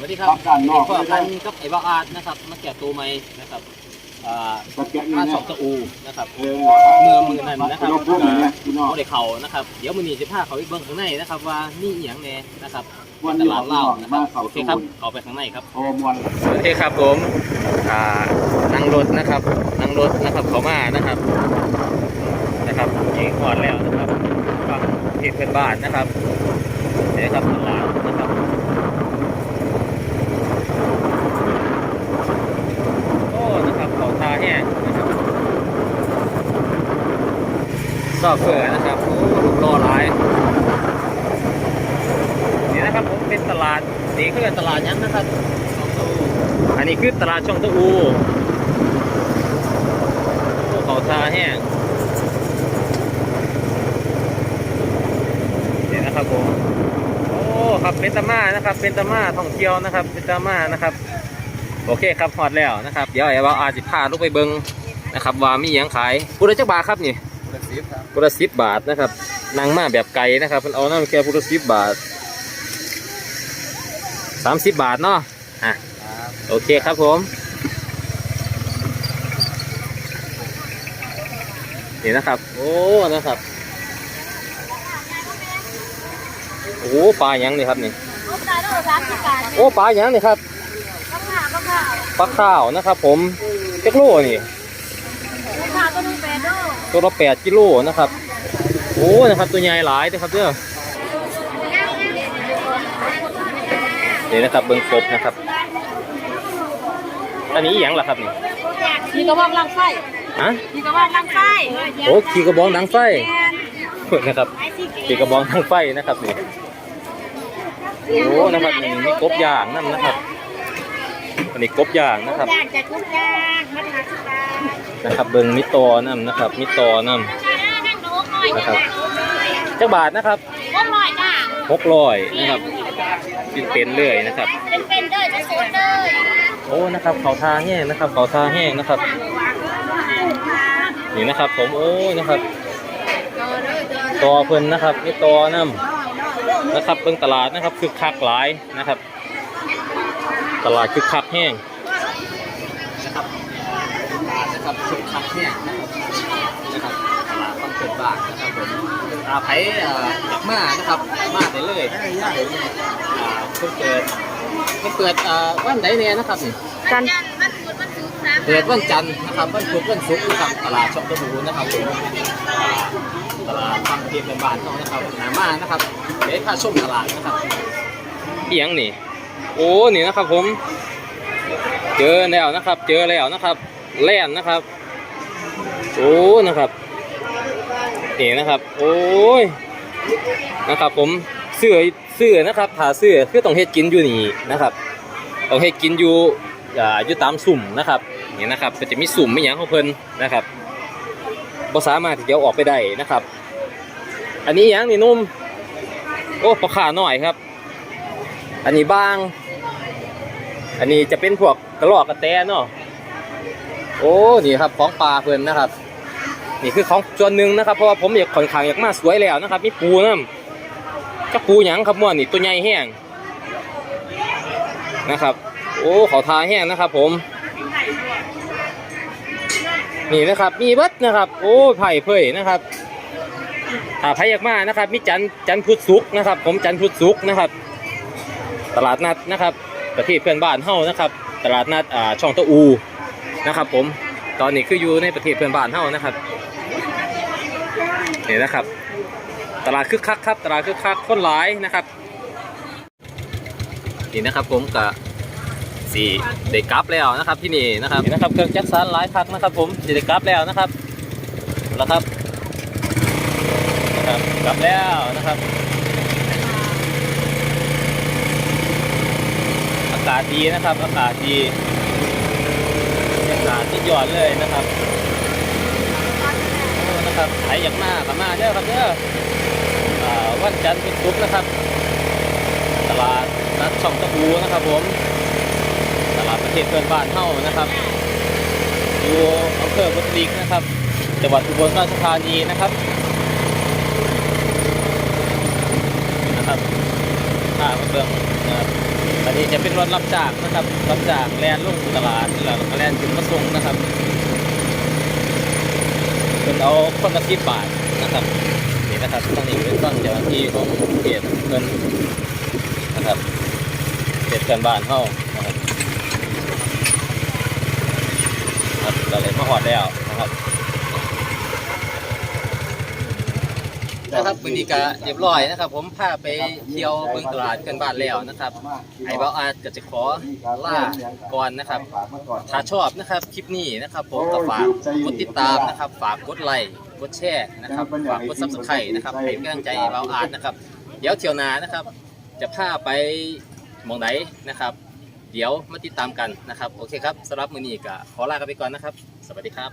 วัสดีครับทำการนอกพ่อกันกับไอ้บ้าอาร์ตนะครับ มาแกะตัวใหม่นะครับอ่าตะเกียบนี่มานะสองตะอูนะครับเออเมื่อมือนั้นนะครับเราพูดอย่างเงี้ยพี่น้องเอาได้เขานะครับ เดี๋ยวมือนี้จะพาเขาไปเบิ้งข้างในนะครับ ว่านี่อหย่างแน่นะครับวันตนี้ลาดเหล้านะคมารับเขาโอเคสูครับนเอาไปข้างในครับ โอ้มวนโอเคครับผมอ่านั่งรถนะครับนั่งรถนะครับเขามานะครับ นะครับยิงก่อนแล้วนะครับฝั่งที่เพื่อนบ้านนะครับเดี๋ยวครับตลาดนะครับโอ้นะครับเขาทาแห้งนะครับ ซอฟเฟอร์นะครับโอ้ลูกรอหลายนี่นะครับผมเป็นตลาดนี่คือตลาดยังนะครับ อันนี้คือตลาดช่องตะอูโอ้เขาทาแห้งเดี๋ยนะครับผมโอ้ครับเป็นตามานะครับ เป็นตามาท่องเที่ยวนะครับ เป็นตามานะครับ โอเคครับฮอดแล้วนะครับ เดี๋ยวไอ้ว่าอาจิพาลูกไปเบิงนะครับ ว่ามีหยังขายพุทธเจ้าบาทครับนี่ พุทธสิบบาทนะครับนางมาแบบไก่นะครับมันเอาน้ำแค่พุทธสิบบาทสามสิบบาทเนาะอะโอเคครับผมนี่นะครับ โอ้นะครับโอ้ปลาหยังนี่ครับนี่ลูกตาลูกสามสิบบาทโอ้ปลาหยังนี่ครับ ข้าวขาข้าวขาปลาข้าวนะครับ ผมเจ็กโลนี่ ลูกขาก็นุ่งแปดโล ตัวละแปดกิโลนะครับ โอ้นะครับตัวใหญ่หลายนะครับเด้อนี่นะครับเบิ้งครบนะครับ อันนี้อหยังล่ะครับนี่มีกระบอกลังไฟฮะมีกระบอกลังไฟโอ้ขี่กระบองดังไฟนะครับขี่กระบองดังไฟนะครับนี่โอ้นะครับนี่มีกบย่างนั่นนะครับ อันนี้กบย่างนะครับ อยากจะทุกอย่างมาทานสบายนะครับ เบิ้งมิตอนั่นนะครับ มิตอนั่นนั่งดูหน่อยนะครับจักบาทนะครับก็หน่อยจ้าหกร้อยนะครับกินเป็นเลยนะครับ เป็นเป็นเด้อจะสูดเด้อโอ้นะครับ เขาทาแห้งนะครับ เขาทาแห้งนะครับ นี่นะครับ ผมโอ้นะครับตอเพิ่นนะครับมีตอน้ำนะครับ เบิ่งตลาดนะครับคึกคักหลายนะครับ ตลาดคึกคักแห้งนะครับนะครับคึกคักแห้งนะครับตลาดต้องเปิดบาทนะครับผมอาไผเอ่ออยากมานะครับมาได้เลยอ่าเพิ่งเปิดเพิ่งเปิดอ่าวันไหนเนี่ยนะครับนี่จันมันพุธมันศุกร์สามเปิดวันจันทร์นะครับวันพุธวันศุกร์นะครับตลาดช่องตะบูนะครับผมอ่าตลาดฟังเพียงเป็นบ้านเขานะครับหนามานะครับเดี๋ยวพาชมตลาดนะครับเอียงนี่ โอ้นี่นะครับผม เจอแล้วนะครับ เจอแล้วนะครับ แล่นนะครับ โอ้นะครับนี่นะครับ โอ้ยนะครับ ผมเสื้อเสื้อนะครับผ่าเสื้อคือต้องเฮ็ดกินอยู่นี่นะครับต้องเฮ็ดกินอยู่อ่าอยู่ตามสุ่มนะครับนี่นะครับก็จะมีสุ่มไม่หยังของเพิ่นนะครับบ่สามารถที่จะเอาออกไปได้นะครับ อันนี้หยังนี่นุ่ม โอ้ปลาขาหน่อยครับ อันนี้บาง อันนี้จะเป็นพวกกระรอกกระแตเนาะ โอ้ นี่ครับของปลาเพิ่อนนะครับ นี่คือของส่วนหนึ่งนะครับ เพราะว่าผมอยากค่อนข้างอยากมาสวยแล้วนะครับ มีปูน้ำจะปูหยังครับม่วนนี่ตัวใหญ่แห้งนะครับ โอ้ขาทาแห้งนะครับผม นี่นะครับ มีเบิดนะครับ โอ้ไผ่เผยนะครับอ่าไผ่อยากมานะครับ มีจันจันพุทธศุกนะครับ ผมจันพุทธศุกนะครับ ตลาดนัดนะครับ ประเทศเพื่อนบ้านเฮานะครับ ตลาดนัดอ่าช่องตะอูนะครับ ผมตอนนี้คืออยู่ในประเทศเพื่อนบ้านเฮานะครับนี่นะครับ ตลาดคึกคักครับ ตลาดคึกคักคนหลายนะครับนี่นะครับผมกับสี่เด็กกับแล้วนะครับที่นี่นะครับนี่นะครับเครื่องจักรสานหลายคักนะครับ ผมสิได้กลับแล้วนะครับแล้วครับนะครับกลับแล้วนะครับากาศดีนะครับ อากาศดีอากาศที่ยอดเลยนะครับนะครับใครอยากมาก็มาเด้อครับเด้อวันจันทร์เป็นศุกนะครับ ตลาดนัดช่องตะบูนะครับ ผม ตลาดประเทศเพื่อนบ้านเฮ้านะครับ อยู่อำเภอบุตรีนะครับ จังหวัดอุบลราชธานีนะครับนะครับข้ามาเบิ่งนะครับบร อันนี้ จะเป็นรถรับจางนะครับ รับจางแลนลงตลาดแล้วก็แลนถึงมาส่งนะครับเป็นเอาคนละสิบบาทนะครับนี่นะครับตรงนี้เป็นตั้งเจ้าหน้าที่ของเขตเงินนะครับเขตกันบ้านเฮานะครับครับเราเลยมาหอดแล้วนะครับ นะครับวันนี้ก็เรียบร้อยนะครับ ผมพาไปเที่ยวเบิ่งตลาดกันบ้านแล้วนะครับไอ้เบาอาจก็จะขอล่าก่อนนะครับ ถ้าชอบนะครับคลิปนี้นะครับ ผมก็ฝากกดติดตามนะครับ ฝากกดไลค์กดแชร์นะครับฝากกดซับสไครต์นะครับให้กำลังใจไอ้เบาอาจนะครับ เดี๋ยวเที่ยวหนานะครับ จะพาไปหมองไหนนะครับ เดี๋ยวมาติดตามกันนะครับ โอเคครับสำหรับมื้อนี้ก็ขอลากันไปก่อนนะครับ สวัสดีครับ